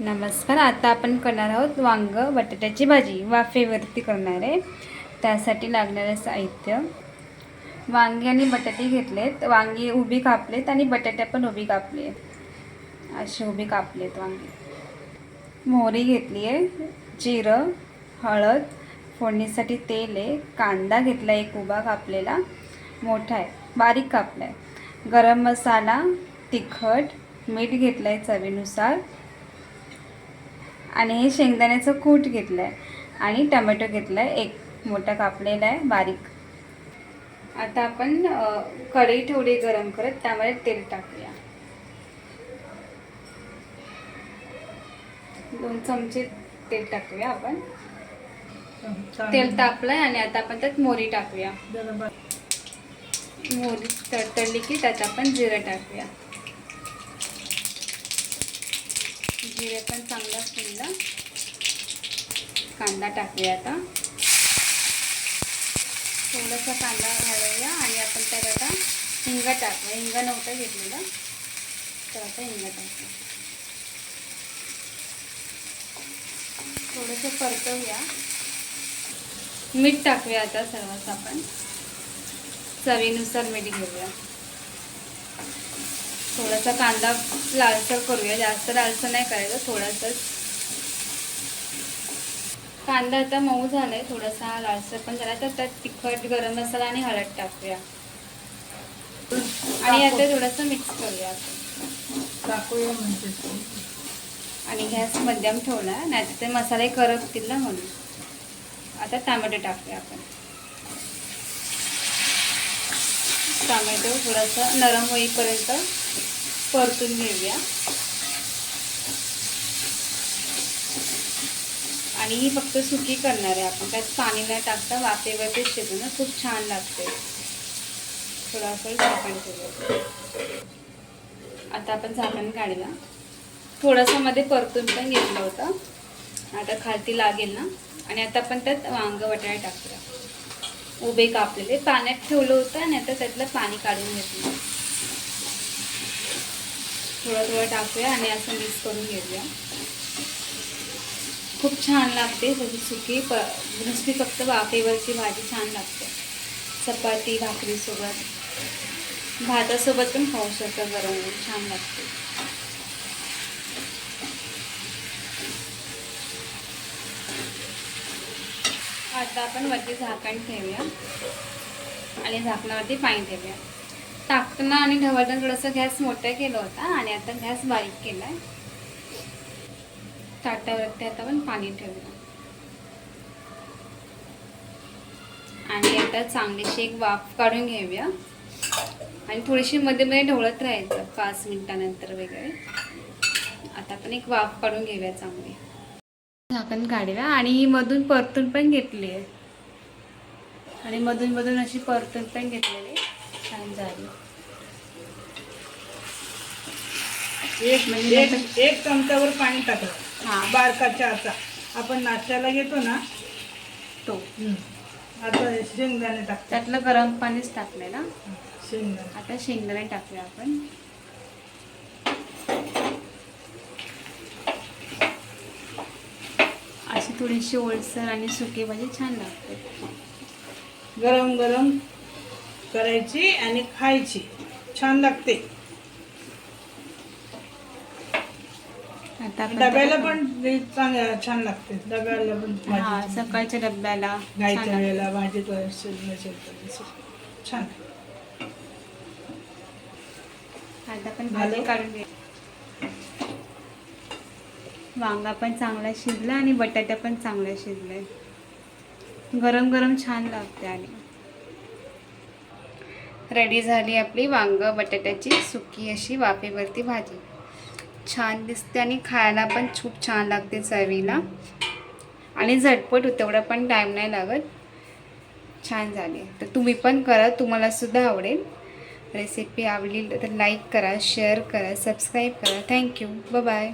नमस्कार आता आपण करणार आहोत वांग बटाट्याची भाजी वाफेवरती करणार आहे. त्यासाठी लागणारे साहित्य. वांगी आणि बटाटे घेतलेत. वांगी उभी कापलेत आणि बटाटे पण उभी कापली आहेत अशी उभी कापलेत वांगी. मोहरी घेतली आहे जिरं हळद फोडणीसाठी तेल आहे कांदा घेतला एक उभा कापलेला मोठा आहे बारीक कापला आहे गरम मसाला तिखट मीठ घेतलं आहे चवीनुसार. आणि हे शेंगदाण्याचं कूट घेतलं आहे आणि टमॅटो घेतला आहे एक मोठा कापलेला आहे बारीक. आता आपण कढई ठेवली गरम करत त्यामध्ये तेल टाकूया. दोन चमचे तेल टाकूया आपण. तेल तापलंय आणि आता आपण त्यात मोहरी टाकूया. मोहरी तडतडली की त्यात आपण जिरं टाकूया. जिरे पण चांगलं फुललं कांदा टाकूया आता. थोडासा कांदा घालूया आणि आपण त्यात आता हिंग टाकूया. हिंग नव्हतं घेतलेलं. तर आता हिंग टाकूया. थोडंसं परतवूया. मीठ टाकूया आता सर्वच आपण. चवीनुसार मीठ घेऊया. थोडासा कांदा लालसर करूया. जास्त लालसर नाही करायचं थोडासाच कांदा आता मऊ झालाय थोडासा लालसर पण झाला तर त्यात तिखट गरम मसाला आणि हळद टाकूया. आणि आता थोडंसं मिक्स करूया. टाकूया म्हणजे. आणि गॅस मध्यम ठेवला नाही ते मसाले करपतील ना म्हणून. आता टॅमॅटो टाकूया आपण. टॅमॅटो थोडंसं नरम होईपर्यंत परतून घेऊया. आणि ही फक्त सुकी करणार आहे आपण. त्यात पाणी न टाकता वाफेवरती शिजवणं खूप छान लागते. थोडासा झाकण ठेवलं आता आपण झाकण काढला. थोडंसं मध्ये परतून पण घेतलं होतं. आता खालती लागेल ना. आणि आता आपण त्यात वांग बटाटे टाकूया. उभे कापलेले. पाण्यात ठेवलं होतं आणि आता त्यातलं पाणी काढून घेतलं. थोडं थोडं टाकूया आणि असं मिक्स करून घेऊया. खूप छान लागते सगळी सुकी. प नुसती फक्त वाफेवरची भाजी छान लागते. चपाती भाकरीसोबत भातासोबत पण खाऊ शकतो गरम गरम. छान लागते. आता आपण वरती झाकण ठेवूया. आणि झाकणावरती पाणी ठेवूया. टाकताना आणि ढवळताना थोडंसं गॅस मोठा केला होता आणि आता गॅस बारीक केला आहे ताटावरती आता आपण पाणी ठेवलं आणि आता चांगलीशी एक वाफ काढून घेऊया. आणि थोडीशी मध्ये मध्ये ढवळत राहायचं पाच मिनिटानंतर वगैरे. आता आपण एक वाफ काढून घेऊया चांगली. झाकण काढूया आणि ही मधून परतून पण घेतली आहे. आणि मधून मधून अशी परतून पण घेतलेली झाली. एक म्हणजे एक एक चमचावर पाणी टाकलं. हा. बारका चहाचा. आपण नाश्त्याला घेतो ना तो. आता शेंगदाणे टाकतात त्यातलं गरम पाणीच टाकलंय ना? शेंगदाणे. आता शेंगदाणे टाकूया आपण. अशी थोडीशी ओलसर आणि सुकी भाजी छान लागते. गरम गरम करायची आणि खायची. छान लागते. डब्याला पण छान लागते. डब्याला पण हा भाजी सकाळच्या डब्याला गायच्या. वेळेला असं. छान. आता भाजी? काढून घे. वांगा पण चांगला शिजला आणि बटाटा पण चांगला शिजलाय. गरम गरम छान लागते आणि. रेडी झाली आपली वांग बटाट्याची सुकी अशी वाफेवरती भाजी. छान दिसते आणि खायला पण खूप छान लागते चवीला. आणि झटपट तेवढा पण टाईम नाही लागत. छान झाली. तर तुम्ही पण करा तुम्हाला सुद्धा आवडेल. रेसिपी आवडली तर लाईक करा शेअर करा सबस्क्राईब करा. Thank you bye